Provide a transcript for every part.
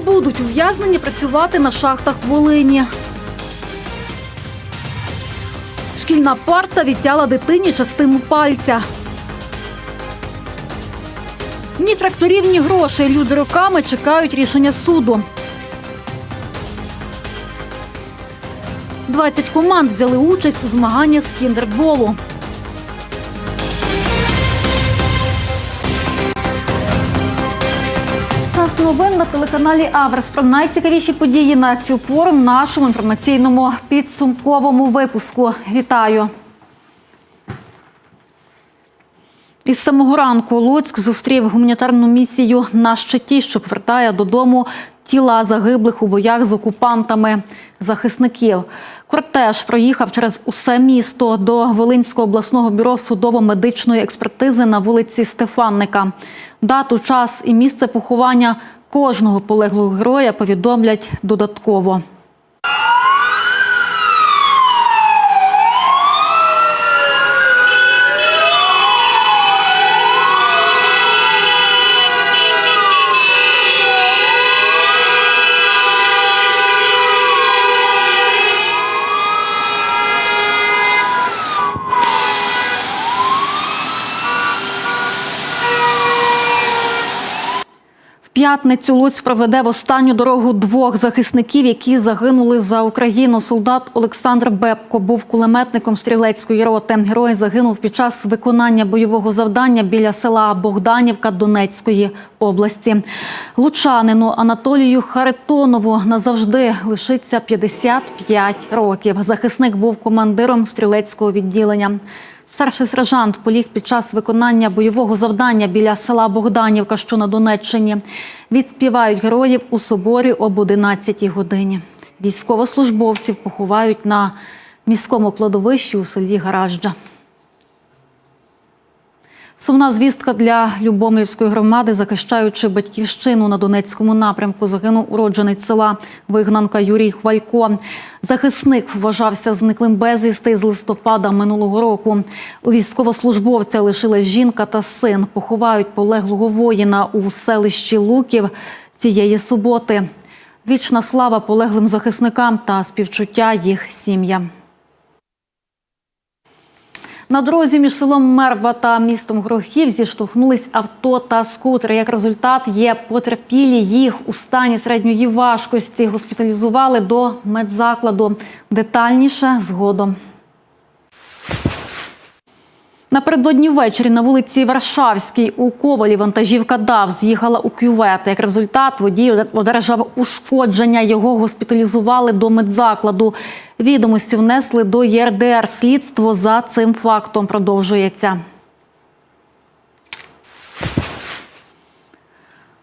будуть ув'язнені працювати на шахтах Волині. Шкільна парта відтяла дитині частину пальця. Ні тракторів, ні грошей. Люди роками чекають рішення суду. 20 команд взяли участь у змаганнях з кіндерболу. Новин на телеканалі Аверс про найцікавіші події на цю пору в нашому інформаційному підсумковому випуску. Вітаю! Із самого ранку Луцьк зустрів гуманітарну місію на щиті, що повертає додому тіла загиблих у боях з окупантами захисників. Кортеж проїхав через усе місто до Волинського обласного бюро судово-медичної експертизи на вулиці Стефанника. Дату, час і місце поховання кожного полеглого героя повідомлять додатково. П'ятницю Луцьк проведе в останню дорогу двох захисників, які загинули за Україну. Солдат Олександр Бебко був кулеметником стрілецької роти. Герой загинув під час виконання бойового завдання біля села Богданівка Донецької області. Лучанину Анатолію Харитонову назавжди лишиться 55 років. Захисник був командиром стрілецького відділення. Старший сержант поліг під час виконання бойового завдання біля села Богданівка, що на Донеччині. Відспівають героїв у соборі об 11 годині. Військовослужбовців поховають на міському кладовищі у селі Гаражджа. Сумна звістка для Любомльської громади, захищаючи батьківщину на Донецькому напрямку, загинув уродженець села Вигнанка Юрій Хвалько. Захисник вважався зниклим безвісти з листопада минулого року. У військовослужбовця лишилась жінка та син. Поховають полеглого воїна у селищі Луків цієї суботи. Вічна слава полеглим захисникам та співчуття їх сім'ям. На дорозі між селом Мерва та містом Грохів зіштовхнулись авто та скутер. Як результат, є потерпілі їх у стані середньої важкості. Госпіталізували до медзакладу. Детальніше згодом. Напередодні ввечері на вулиці Варшавській у Ковалі вантажівка ДАВ з'їхала у кювет. Як результат, водій одержав ушкодження. Його госпіталізували до медзакладу. Відомості внесли до ЄРДР. Слідство за цим фактом продовжується.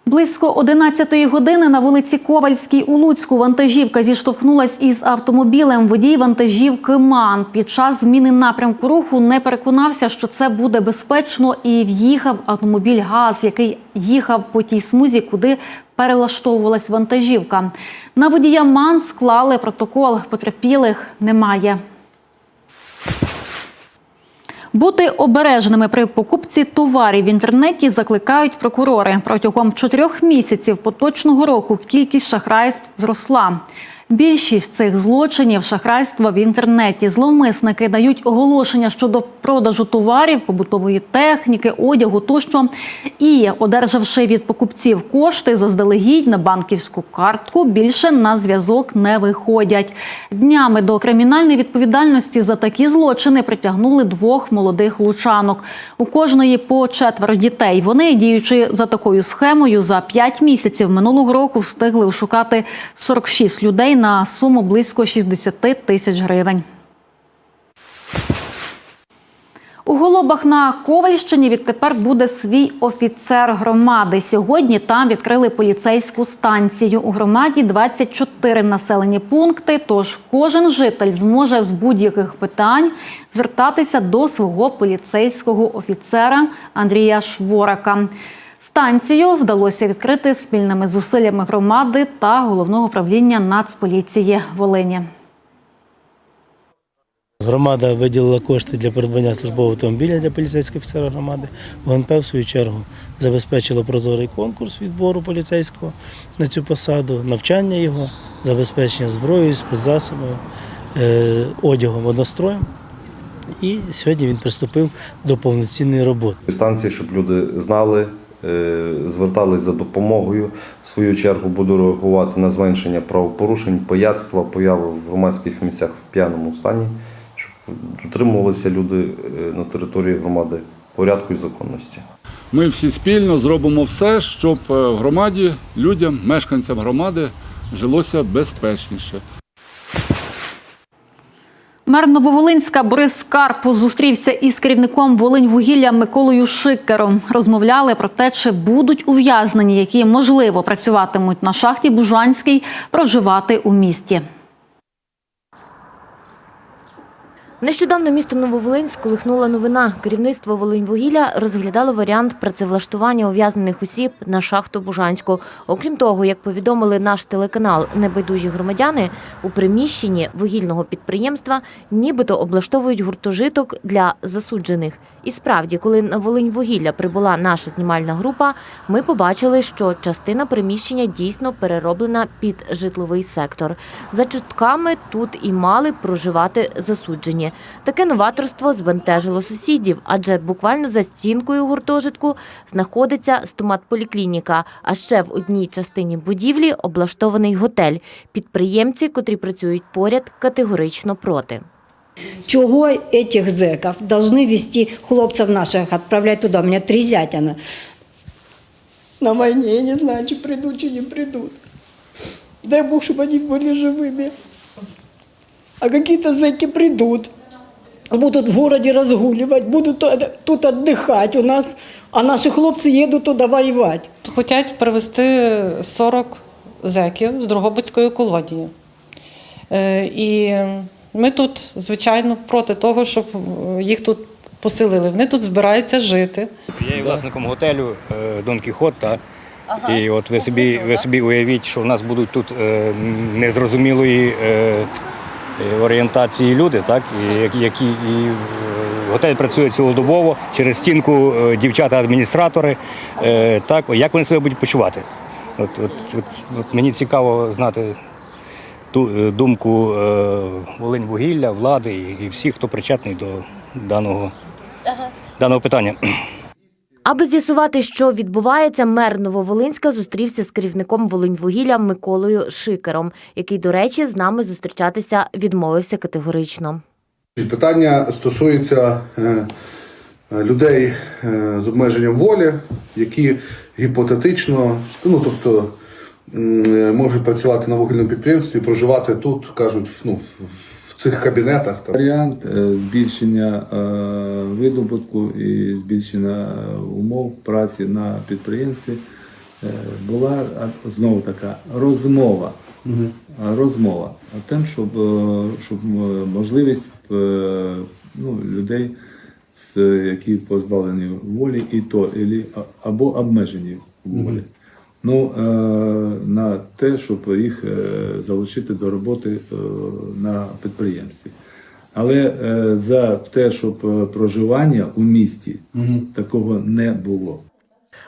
Близько 11-ї години на вулиці Ковальській у Луцьку вантажівка зіштовхнулась із автомобілем. Водій вантажівки МАН під час зміни напрямку руху не переконався, що це буде безпечно, і в'їхав автомобіль ГАЗ, який їхав по тій смузі, куди перелаштовувалась вантажівка. На водія МАН склали протокол. Потерпілих немає. Бути обережними при покупці товарів в інтернеті закликають прокурори. Протягом чотирьох місяців поточного року кількість шахрайств зросла. Більшість цих злочинів шахрайства в інтернеті. Зловмисники дають оголошення щодо продажу товарів, побутової техніки, одягу тощо. І, одержавши від покупців кошти заздалегідь на банківську картку, більше на зв'язок не виходять. Днями до кримінальної відповідальності за такі злочини притягнули двох молодих лучанок. У кожної по четверо дітей. Вони, діючи за такою схемою, за п'ять місяців минулого року встигли ошукати 46 людей на суму близько 60 тисяч гривень. У Голобах на Ковальщині відтепер буде свій офіцер громади. Сьогодні там відкрили поліцейську станцію. У громаді 24 населені пункти. Тож кожен житель зможе з будь-яких питань звертатися до свого поліцейського офіцера Андрія Шворака. Станцію вдалося відкрити спільними зусиллями громади та головного управління Нацполіції Волині. Громада виділила кошти для придбання службового автомобіля для поліцейського офіцера громади. ГНП, в свою чергу, забезпечило прозорий конкурс відбору поліцейського на цю посаду, навчання його, забезпечення зброєю, спецзасобами, е, одягом, одностроєм. І сьогодні він приступив до повноцінної роботи. станції, щоб люди знали, звертались за допомогою. В свою чергу буду реагувати на зменшення правопорушень, пияцтва, появи в громадських місцях в п'яному стані, щоб дотримувалися люди е, на території громади порядку і законності. Ми всі спільно зробимо все, щоб е, в громаді людям, мешканцям громади жилося безпечніше. Мер Нововолинська Борис Карпу зустрівся із керівником Волиньвугілля Миколою Шикером. Розмовляли про те, чи будуть ув'язнені, які можливо працюватимуть на шахті Бужанській, проживати у місті. Нещодавно місто Нововолинськ колихнула новина. Керівництво Волиньвугілля розглядало варіант працевлаштування ув'язнених осіб на шахту Бужанську. Окрім того, як повідомили наш телеканал Небайдужі громадяни, у приміщенні вугільного підприємства нібито облаштовують гуртожиток для засуджених. І справді, коли на Волиньвугілля прибула наша знімальна група, ми побачили, що частина приміщення дійсно перероблена під житловий сектор. За чутками тут і мали проживати засуджені. Таке новаторство збентежило сусідів, адже буквально за стінкою гуртожитку знаходиться стоматполіклініка, а ще в одній частині будівлі облаштований готель. Підприємці, котрі працюють поряд, категорично проти. Чего этих зэков должны вести хлопцев наших, отправлять туда? У меня три зятя на, на войне. Я не знаю, чи придут, чи не придут. Дай Бог, чтобы они были живыми. А какие-то зэки придут, будут в городе разгуливать, будут тут- отдыхать у нас, а наши хлопцы едут туда воевать. Хочуть привезти 40 зеків з Дрогобицької колонії. Е, І ми тут, звичайно, проти того, щоб е, їх тут поселили. Вони тут збираються жити. Я є власником готелю е, Дон Кіхот. Та, і от ви собі, ви собі уявіть, що в нас будуть тут незрозумілої орієнтації люди, так, і, які- і, е, готель працює цілодобово, через стінку е, дівчата-адміністратори. Е, так, як вони себе будуть почувати? От, от, от, от мені цікаво знати ту думку е, Волинь-Вугілля, влади і, і всіх, хто причетний до даного, даного питання. Аби з'ясувати, що відбувається, мер Нововолинська зустрівся з керівником Волиньвугілля Миколою Шикером, який, до речі, з нами зустрічатися відмовився категорично. Питання стосується е, людей е, з обмеженням волі, які гіпотетично, ну тобто е, можуть працювати на вугільному підприємстві, проживати тут, кажуть, ну, в, цих кабінетах. Там. Варіант е, збільшення е, видобутку і збільшення е, умов праці на підприємстві була знову така розмова. А, Розмова о тим, щоб, щоб можливість ну, людей, які позбавлені волі, і то або обмежені в волі. Ну, е, на те, щоб їх е, залучити до роботи е, на підприємстві. Але за те, щоб проживання у місті такого не було.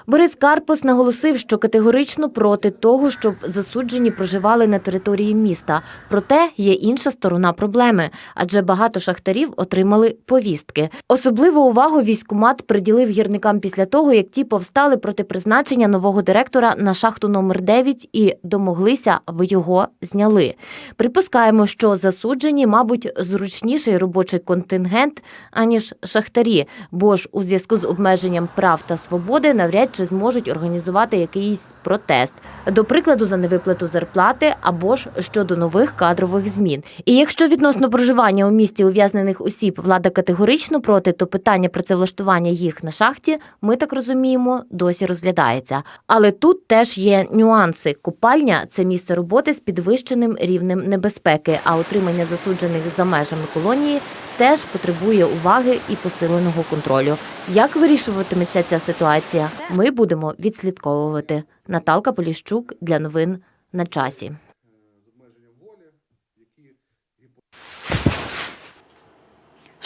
Борис Карпус наголосив, що категорично проти того, щоб засуджені проживали на території міста. Проте є інша сторона проблеми, адже багато шахтарів отримали повістки. Особливу увагу військкомат приділив гірникам після того, як ті повстали проти призначення нового директора на шахту номер 9 і домоглися, аби його зняли. Припускаємо, що засуджені, мабуть, зручніший робочий контингент аніж шахтарі, бо ж у зв'язку з обмеженням прав та свободи навряд чи зможуть організувати якийсь протест, до прикладу, за невиплату зарплати або ж щодо нових кадрових змін. І якщо відносно проживання у місті ув'язнених осіб влада категорично проти, то питання працевлаштування їх на шахті, ми так розуміємо, досі розглядається. Але тут теж є нюанси. Купальня це місце роботи з підвищеним рівнем небезпеки, а утримання засуджених за межами колонії теж потребує уваги і посиленого контролю. Як вирішуватиметься ця ситуація, ми будемо відслідковувати. Наталка Поліщук для новин на часі.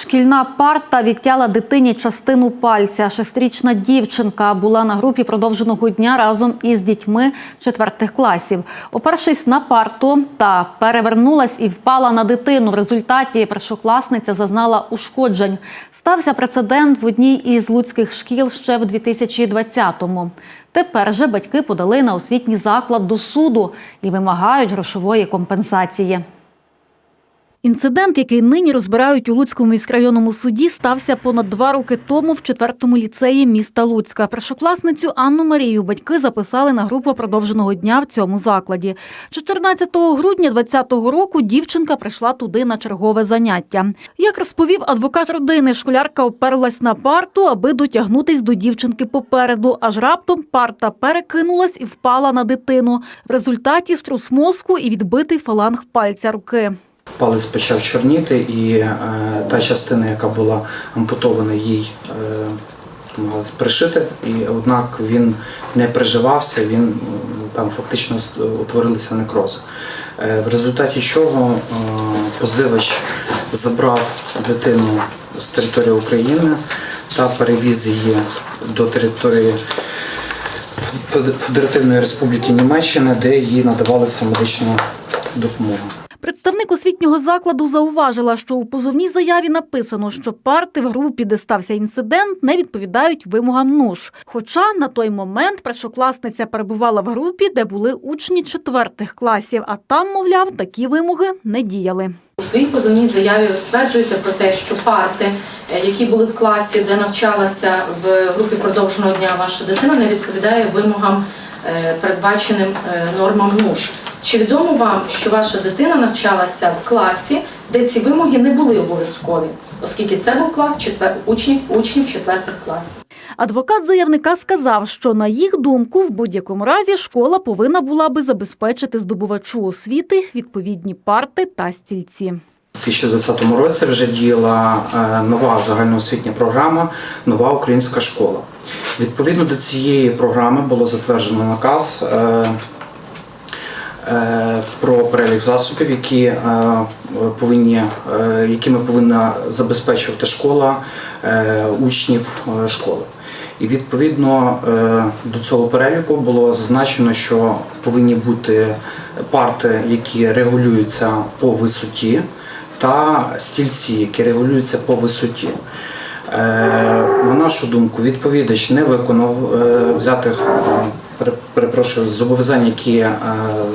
Шкільна парта відтяла дитині частину пальця. Шестирічна дівчинка була на групі продовженого дня разом із дітьми четвертих класів. Опершись на парту та перевернулась і впала на дитину. В результаті першокласниця зазнала ушкоджень. Стався прецедент в одній із луцьких шкіл ще в 2020-му. Тепер же батьки подали на освітній заклад до суду і вимагають грошової компенсації. Інцидент, який нині розбирають у Луцькому міськрайонному суді, стався понад два роки тому в четвертому ліцеї міста Луцька. Першокласницю Анну Марію батьки записали на групу продовженого дня в цьому закладі. 14 грудня 2020 року дівчинка прийшла туди на чергове заняття. Як розповів адвокат родини, школярка оперлась на парту, аби дотягнутись до дівчинки попереду. Аж раптом парта перекинулась і впала на дитину. В результаті струс мозку і відбитий фаланг пальця руки. Палець почав чорніти, і е, та частина, яка була ампутована, їй е, пришити, і однак він не приживався, він там фактично утворилися некрози. Е, в результаті чого позивач забрав дитину з території України та перевіз її до території Федеративної Республіки Німеччина, де їй надавалася медична допомога. Представник освітнього закладу зауважила, що у позовній заяві написано, що парти в групі, де стався інцидент, не відповідають вимогам НУШ. Хоча на той момент першокласниця перебувала в групі, де були учні четвертих класів, а там, мовляв, такі вимоги не діяли. У своїй позовній заяві ви стверджуєте про те, що парти, е, які були в класі, де навчалася в групі продовженого дня ваша дитина, не відповідає вимогам, е, передбаченим е, нормам НУШ. Чи відомо вам, що ваша дитина навчалася в класі, де ці вимоги не були обов'язкові, оскільки це був клас четвер... учнів, учнів четвертих класів? Адвокат заявника сказав, що на їх думку, в будь-якому разі школа повинна була би забезпечити здобувачу освіти відповідні парти та стільці. У 2020 році вже діяла е, нова загальноосвітня програма Нова українська школа. Відповідно до цієї програми було затверджено наказ е, про перелік засобів, які, е, повинні, е, якими повинна забезпечувати школа е, учнів е, школи. І відповідно е, до цього переліку було зазначено, що повинні бути парти, які регулюються по висоті, та стільці, які регулюються по висоті. Е, На нашу думку, відповідач не виконав е, взятих е, перепрошую зобов'язань, які е,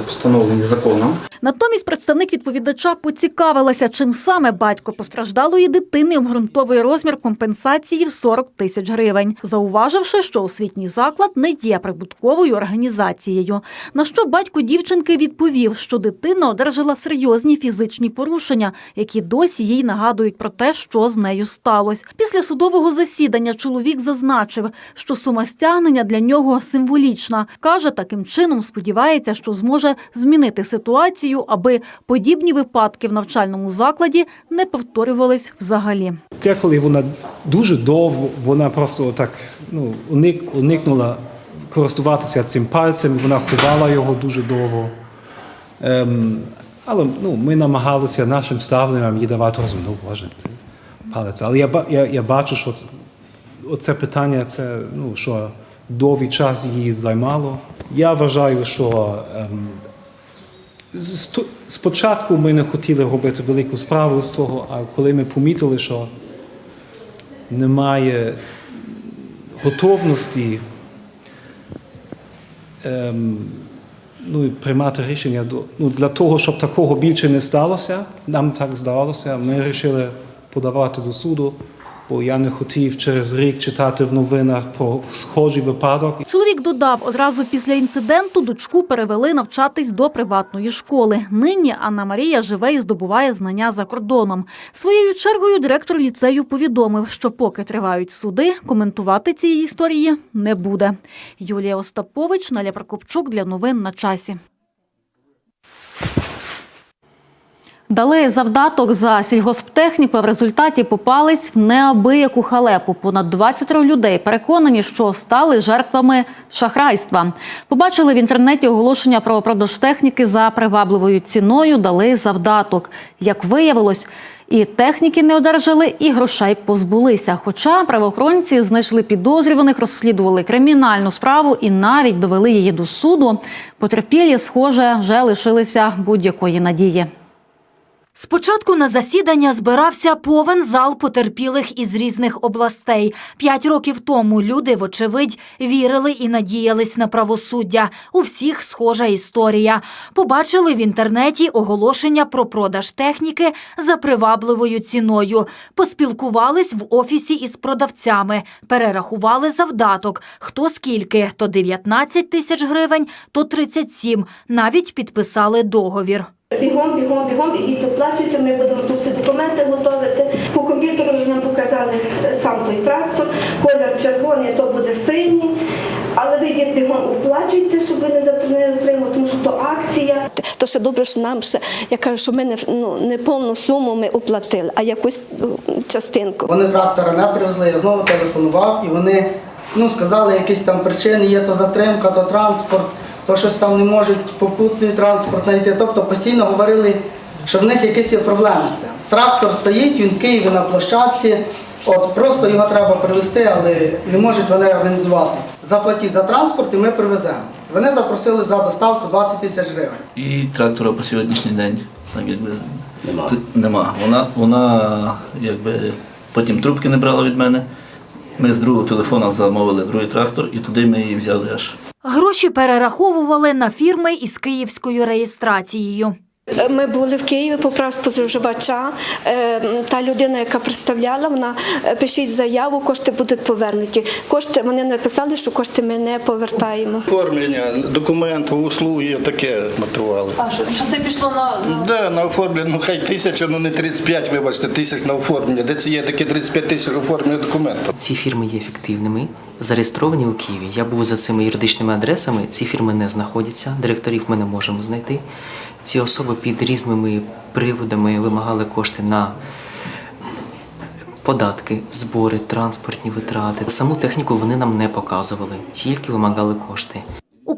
встановлені законом. Натомість представник відповідача поцікавилася, чим саме батько постраждалої дитини обґрунтовує розмір компенсації в 40 тисяч гривень, зауваживши, що освітній заклад не є прибутковою організацією. На що батько дівчинки відповів, що дитина одержала серйозні фізичні порушення, які досі їй нагадують про те, що з нею сталося. Після судового засідання чоловік зазначив, що сума стягнення для нього символічна. Каже, таким чином сподівається, що зможе змінити ситуацію, аби подібні випадки в навчальному закладі не повторювались взагалі. Деколи вона дуже довго, вона просто так ну, уник, уникнула користуватися цим пальцем, вона ховала його дуже довго. Ем, але ну, ми намагалися нашим ставленням їй давати розум, ну боже, це палець. Але я, я, я бачу, що це питання, це ну, що довгий час її займало. Я вважаю, що ем, спочатку ми не хотіли робити велику справу з того, а коли ми помітили, що немає готовності ем, ну, приймати рішення ну, для того, щоб такого більше не сталося, нам так здавалося, ми вирішили подавати до суду, бо я не хотів через рік читати в новинах про схожий випадок. Чоловік додав, одразу після інциденту дочку перевели навчатись до приватної школи. Нині Анна Марія живе і здобуває знання за кордоном. Своєю чергою директор ліцею повідомив, що поки тривають суди, коментувати цієї історії не буде. Юлія Остапович, Наля Прокопчук для новин на часі. Дали завдаток за сільгосптехніку, а в результаті попались в неабияку халепу. Понад 20 людей переконані, що стали жертвами шахрайства. Побачили в інтернеті оголошення про продаж техніки за привабливою ціною, дали завдаток. Як виявилось, І техніки не одержали, і грошей позбулися. Хоча правоохоронці знайшли підозрюваних, розслідували кримінальну справу і навіть довели її до суду. Потерпілі, схоже, вже лишилися будь-якої надії. Спочатку на засідання збирався повен зал потерпілих із різних областей. П'ять років тому люди, вочевидь, вірили і надіялись на правосуддя. У всіх схожа історія. Побачили в інтернеті оголошення про продаж техніки за привабливою ціною. Поспілкувались в офісі із продавцями, перерахували завдаток. Хто скільки? То 19 тисяч гривень, то 37. Навіть підписали договір. Бігом, бігом, бігом, ідіть оплачуйте, ми будемо тут всі документи готувати. По комп'ютеру вже нам показали е, сам той трактор, колір червоний, то буде синій. Але ви йдіть бігом оплачуйте, щоб ви не зат- затримали, тому що то акція. То ще добре, що нам ще, я кажу, що ми не, ну, не повну суму ми оплатили, а якусь ну, частинку. Вони трактора не привезли, я знову телефонував, і вони ну, сказали, якісь там причини, є то затримка, то транспорт, то щось там не можуть попутний транспорт знайти. Тобто постійно говорили, що в них якісь є проблеми з цим. Трактор стоїть, він в Києві на площадці, от просто його треба привезти, але не можуть вони організувати. Заплатіть за транспорт і ми привеземо. Вони запросили за доставку 20 тисяч гривень. І трактора по сьогоднішній день так якби тут нема. Вона, вона якби потім трубки не брала від мене. Ми з другого телефона замовили другий трактор і туди ми її взяли аж. Гроші перераховували на фірми із київською реєстрацією. Ми були в Києві по прав споживача. Е, Та людина, яка представляла, вона е, пишіть заяву, кошти будуть повернуті. Кошти вони написали, що кошти ми не повертаємо. Оформлення документів, услуги таке мотивували. А що, що це пішло на Да, на оформлення, ну хай тисяча, ну не 35, вибачте, тисяч на оформлення. Де це є таке 35 тисяч оформлення документів? Ці фірми є фіктивними, зареєстровані у Києві. Я був за цими юридичними адресами. Ці фірми не знаходяться. Директорів ми не можемо знайти. Ці особи під різними приводами вимагали кошти на податки, збори, транспортні витрати. Саму техніку вони нам не показували, тільки вимагали кошти.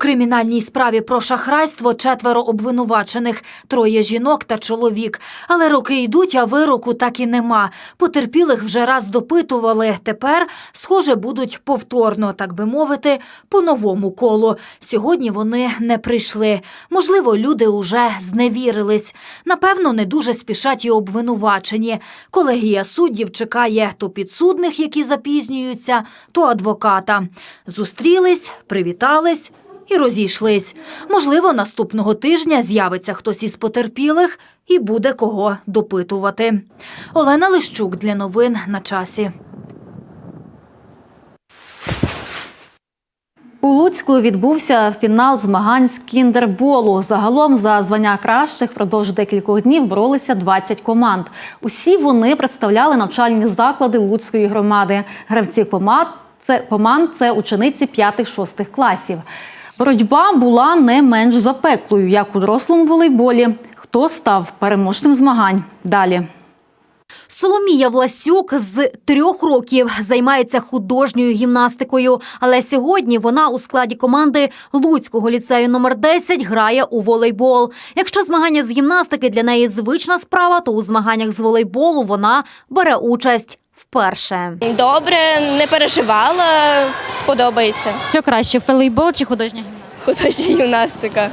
Кримінальній справі про шахрайство четверо обвинувачених, троє жінок та чоловік. Але роки йдуть, а вироку так і нема. Потерпілих вже раз допитували. Тепер, схоже, будуть повторно, так би мовити, по новому колу. Сьогодні вони не прийшли. Можливо, люди уже зневірились. Напевно, не дуже спішать і обвинувачені. Колегія суддів чекає то підсудних, які запізнюються, то адвоката. Зустрілись, привітались і розійшлись. Можливо, наступного тижня з'явиться хтось із потерпілих і буде кого допитувати. Олена Лищук для новин на часі. У Луцьку відбувся фінал змагань з кіндерболу. Загалом за звання кращих впродовж декількох днів боролися 20 команд. Усі вони представляли навчальні заклади Луцької громади. Гравці команд це команд це учениці 5-6 класів. Боротьба була не менш запеклою, як у дорослому волейболі. Хто став переможцем змагань? Далі. Соломія Власюк з трьох років займається художньою гімнастикою, але сьогодні вона у складі команди Луцького ліцею номер 10 грає у волейбол. Якщо змагання з гімнастики для неї звична справа, то у змаганнях з волейболу вона бере участь вперше. Добре, не переживала, подобається. Що краще, волейбол чи художня гімнастика? Художня гімнастика.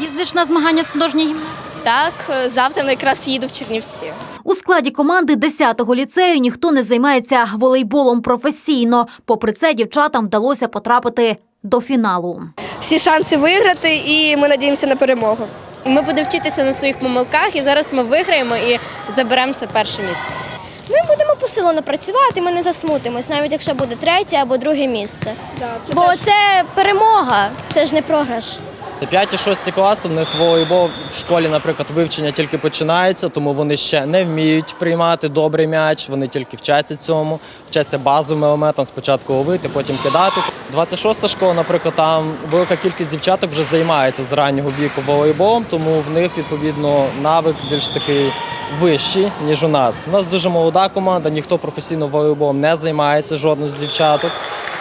Їздиш на змагання з художньої гімнастики? Так, завтра якраз їду в Чернівці. У складі команди 10-го ліцею ніхто не займається волейболом професійно. Попри це, дівчатам вдалося потрапити до фіналу. Всі шанси виграти, і ми надіємося на перемогу. Ми будемо вчитися на своїх помилках, і зараз ми виграємо і заберемо це перше місце. Ми будемо посилено працювати, ми не засмутимось, навіть якщо буде третє або друге місце. Бо це перемога, це ж не програш. 5-6 класи, в них волейбол в школі, наприклад, вивчення тільки починається, тому вони ще не вміють приймати добрий м'яч, вони тільки вчаться цьому, вчаться базовим елементам, спочатку ловити, потім кидати. 26-та школа, наприклад, там велика кількість дівчаток вже займається з раннього віку волейболом, тому в них відповідно навик більш такий вищий, ніж у нас. У нас дуже молода команда, ніхто професійно волейболом не займається, жодна з дівчаток.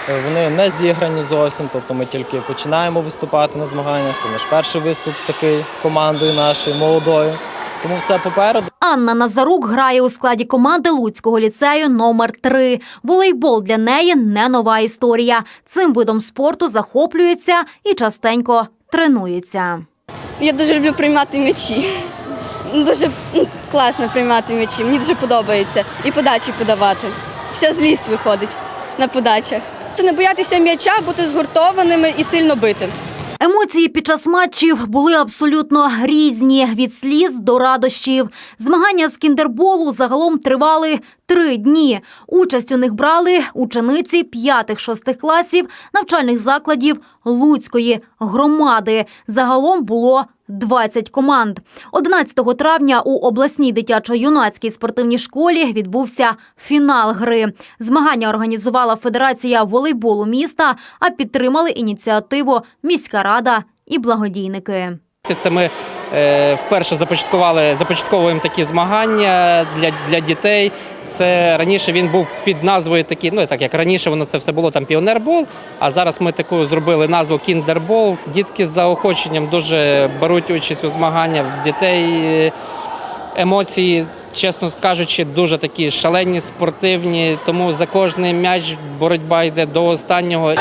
Е, Вони не зіграні зовсім, тобто ми тільки починаємо виступати на змаганнях. Це наш перший виступ такий командою нашою молодою. Тому все попереду. Анна Назарук грає у складі команди Луцького ліцею номер 3 Волейбол для неї не нова історія. Цим видом спорту захоплюється і частенько тренується. Я дуже люблю приймати м'ячі. Дуже ну, класно приймати м'ячі. Мені дуже подобається. І подачі подавати. Вся злість виходить на подачах. Це не боятися м'яча, бути згуртованими і сильно бити. Емоції під час матчів були абсолютно різні від сліз до радощів. Змагання з кіндерболу загалом тривали три дні. Участь у них брали учениці 5-6 класів навчальних закладів Луцької громади. Загалом було 20 команд. 11 травня у обласній дитячо-юнацькій спортивній школі відбувся фінал гри. Змагання організувала Федерація волейболу міста, а підтримали ініціативу міська рада і благодійники. Це ми е, вперше започаткували, започатковуємо такі змагання для, для дітей. Це раніше він був під назвою такі, ну так як раніше воно це все було там піонербол. А зараз ми таку зробили назву кіндербол. Дітки з заохоченням дуже беруть участь у змаганнях в дітей. Емоції, чесно кажучи, дуже такі шалені, спортивні. Тому за кожний м'яч боротьба йде до останнього.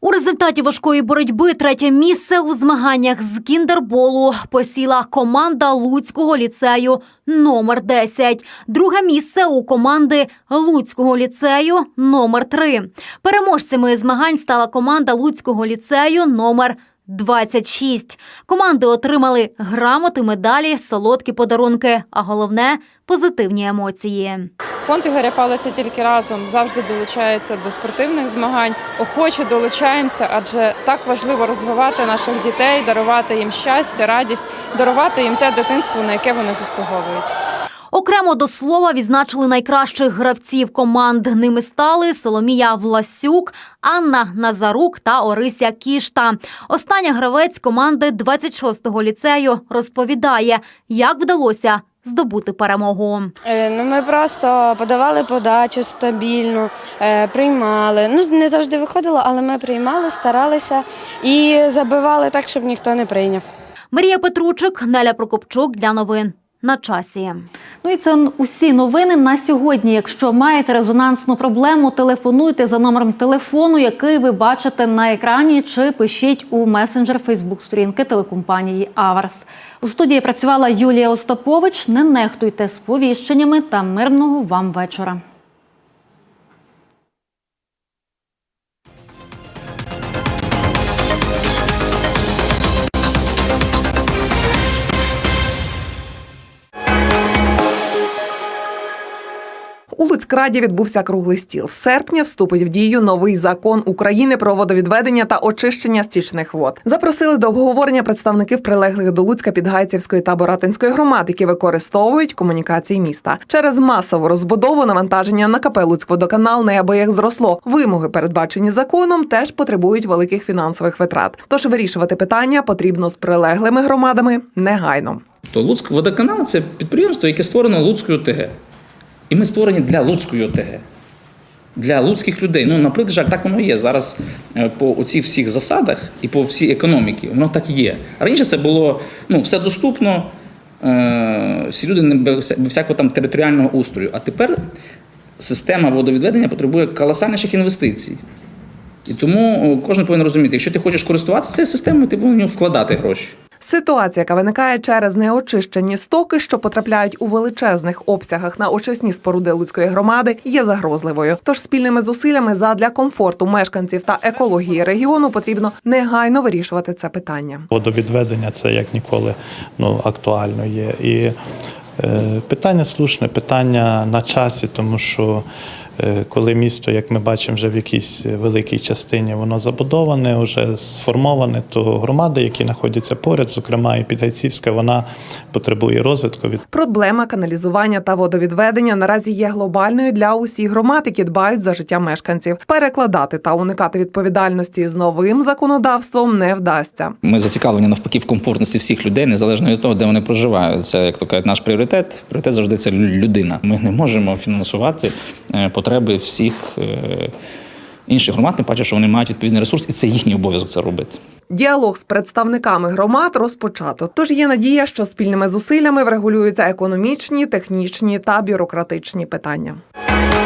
У результаті важкої боротьби третє місце у змаганнях з кіндерболу посіла команда Луцького ліцею номер 10. Друге місце у команди Луцького ліцею номер 3. Переможцями змагань стала команда Луцького ліцею номер 26. Команди отримали грамоти, медалі, солодкі подарунки, а головне позитивні емоції. Фонд Ігоря Палиця тільки разом завжди долучається до спортивних змагань. Охоче долучаємося, адже так важливо розвивати наших дітей, дарувати їм щастя, радість, дарувати їм те дитинство, на яке вони заслуговують. Окремо до слова відзначили найкращих гравців команд. Ними стали Соломія Власюк, Анна Назарук та Орися Кішта. Остання гравець команди 26-го ліцею розповідає, як вдалося здобути перемогу. Е, Ну, ми просто подавали подачу стабільно, е, приймали. Ну, не завжди виходило, але ми приймали, старалися і забивали так, щоб ніхто не прийняв. Марія Петручик, Неля Прокопчук для новин на часі. Ну і це усі новини на сьогодні. Якщо маєте резонансну проблему, телефонуйте за номером телефону, який ви бачите на екрані, чи пишіть у месенджер Фейсбук сторінки телекомпанії Аварс. У студії працювала Юлія Остапович. Не нехтуйте сповіщеннями та мирного вам вечора. У Луцькраді відбувся круглий стіл. З серпня вступить в дію новий закон України про водовідведення та очищення стічних вод. Запросили до обговорення представників прилеглих до Луцька Підгайцівської та Боратинської громад, які використовують комунікації міста. Через масову розбудову навантаження на КП Луцькводоканал неабияк зросло. Вимоги, передбачені законом, теж потребують великих фінансових витрат. Тож вирішувати питання потрібно з прилеглими громадами негайно. То Луцьк це підприємство, яке створено Луцькою ОТГ. І ми створені для Луцької ОТГ. Для луцьких людей. Ну, наприклад, жаль, так воно є. Зараз е, по оцих всіх засадах і по всій економіці, воно так є. Раніше це було ну, все доступно, е, всі люди не без всякого там територіального устрою. А тепер система водовідведення потребує колосальніших інвестицій. І тому е, кожен повинен розуміти, якщо ти хочеш користуватися цією системою, ти повинен вкладати гроші. Ситуація, яка виникає через неочищені стоки, що потрапляють у величезних обсягах на очисні споруди Луцької громади, є загрозливою. Тож спільними зусиллями задля комфорту мешканців та екології регіону потрібно негайно вирішувати це питання. Водовідведення це як ніколи ну, актуально є. І е, питання слушне, питання на часі, тому що коли місто, як ми бачимо, вже в якійсь великій частині воно забудоване, вже сформоване, то громади, які знаходяться поряд, зокрема і Підгайцівська, вона потребує розвитку. Від Проблема каналізування та водовідведення наразі є глобальною для усіх громад, які дбають за життя мешканців. Перекладати та уникати відповідальності з новим законодавством не вдасться. Ми зацікавлені навпаки в комфортності всіх людей, незалежно від того, де вони проживають. Це як то кажуть, наш пріоритет. Пріоритет завжди це лю- людина. Ми не можемо фінансувати е, потреби всіх е, інших громад, тим паче, що вони мають відповідний ресурс, і це їхній обов'язок це робити. Діалог з представниками громад розпочато. Тож є надія, що спільними зусиллями врегулюються економічні, технічні та бюрократичні питання. –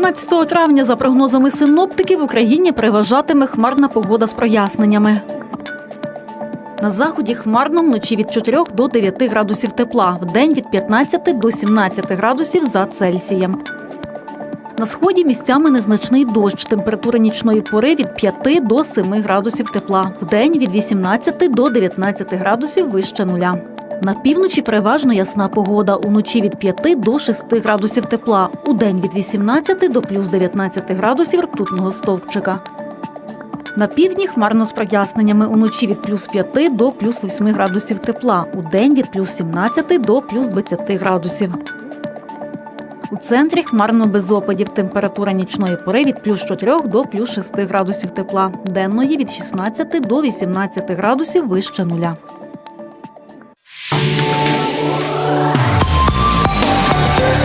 12 травня, за прогнозами синоптиків, в Україні переважатиме хмарна погода з проясненнями. На заході хмарно вночі від 4 до 9 градусів тепла, вдень від 15 до 17 градусів за Цельсієм. На сході місцями незначний дощ. Температура нічної пори від 5 до 7 градусів тепла, вдень від 18 до 19 градусів вище нуля. На півночі переважно ясна погода. Уночі від 5 до 6 градусів тепла, удень від 18 до плюс 19 градусів ртутного стовпчика. На півдні хмарно з проясненнями уночі від плюс 5 до плюс 8 градусів тепла, удень від плюс 17 до плюс 20 градусів. У центрі хмарно без опадів. Температура нічної пори від плюс 4 до плюс 6 градусів тепла, денної від 16 до 18 градусів вище нуля. Thank you.